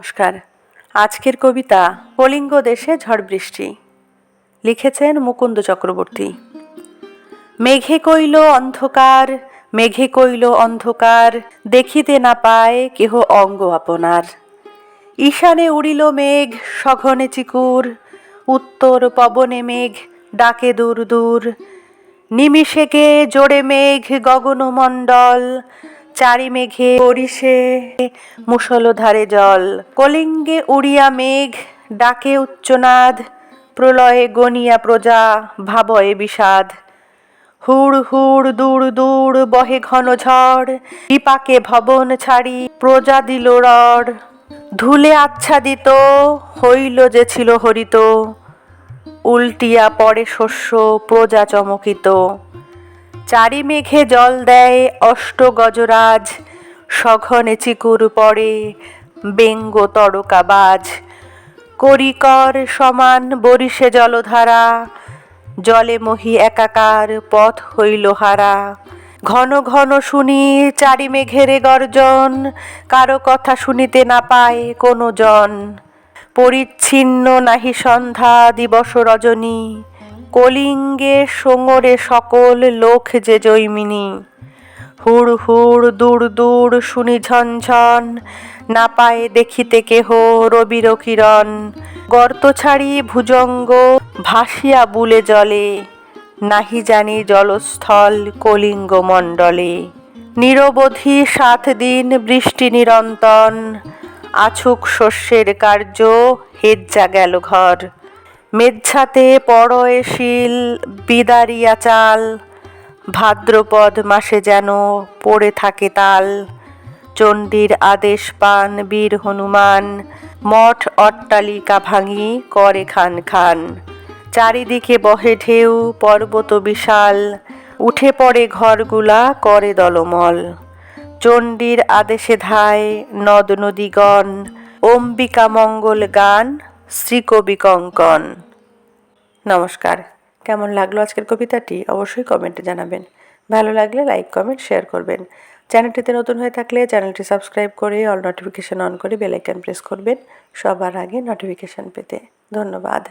নমস্কার। আজকের কবিতা কলিঙ্গ দেশে ঝড় বৃষ্টি। লিখেছেন মুকুন্দ চক্রবর্তী। মেঘে কইল অন্ধকার, মেঘে কইল অন্ধকার, দেখিতে না পায় কেহ অঙ্গ আপনার। ঈশানে উড়িল মেঘ, সঘনে চিকুর, উত্তর পবনে মেঘ, ডাকে দূর দূর। নিমিষেকে জোড়ে মেঘ, গগনমণ্ডল চারি মেঘে পরিষে মুষলধারে জল। কলিঙ্গে উড়িয়া মেঘ, ডাকে উচ্চনাদ, প্রলয়ে গনিয়া প্রজা, ভাবয়ে বিষাদ। হুড় হুড় দূর দূর বহে ঘন ঝড়, বিপাকে ভবন ছাড়ি প্রজা দিল রড়। ধুলে আচ্ছাদিত হইল যে ছিল হরিত, উল্টিয়া পড়ে শস্য প্রজা চমকিত। চারি মেঘে জল দেয় অষ্ট গজরাজ সঘনে চিকুর পড়ে বেঙ্গ তরকাবাজ। করিকর সমান বরিশে জলধারা, জলে মহি একাকার পথ হইল হারা। ঘন ঘন শুনি চারি মেঘেরে গর্জন, কারও কথা শুনিতে না পায় কোনো জন। পরিচ্ছিন্ন নাহি সন্ধ্যা দিবস রজনী কলিঙ্গে সোঙরে সকল লোক যে জৈমিনী। হুড় হুড় দূর দূর শুনি ঝনঝন না পায় দেখিতে কেহ রবির কিরণ। গর্ত ছাড়ি ভুজঙ্গ, ভাসিয়া বুলে জলে, নাহি জানি জলস্থল কলিঙ্গ মণ্ডলে। নিরবধি সাত দিন বৃষ্টি নিরন্তন, আছুক শস্যের কার্য হেজ্জা গেল ঘর। মেঝাতে পড়য়ে শিল, বিদারিয়া চাল। ভাদ্রপদ মাসে যেন পড়ে থাকে তাল। চণ্ডীর আদেশ পান বীর হনুমান। মঠ অট্টালিকা ভাঙি করে খান খান। চারিদিকে বহে ঢেউ, পর্বত বিশাল। উঠে পড়ে ঘরগুলা, করে দলমল। চণ্ডীর আদেশে ধায় নদ নদীগণ। অম্বিকা মঙ্গল গান শ্রীকবি কঙ্কন। নমস্কার। কেমন লাগল আজকের কবিতাটি? অবশ্যই কমেন্টে জানাবেন। ভালো লাগলে লাইক, কমেন্ট, শেয়ার করবেন। চ্যানেলটিতে নতুন হয়ে থাকলে চ্যানেলটি সাবস্ক্রাইব করে অল নোটিফিকেশান অন করে বেলাইকান প্রেস করবেন সবার আগে নোটিফিকেশান পেতে। ধন্যবাদ।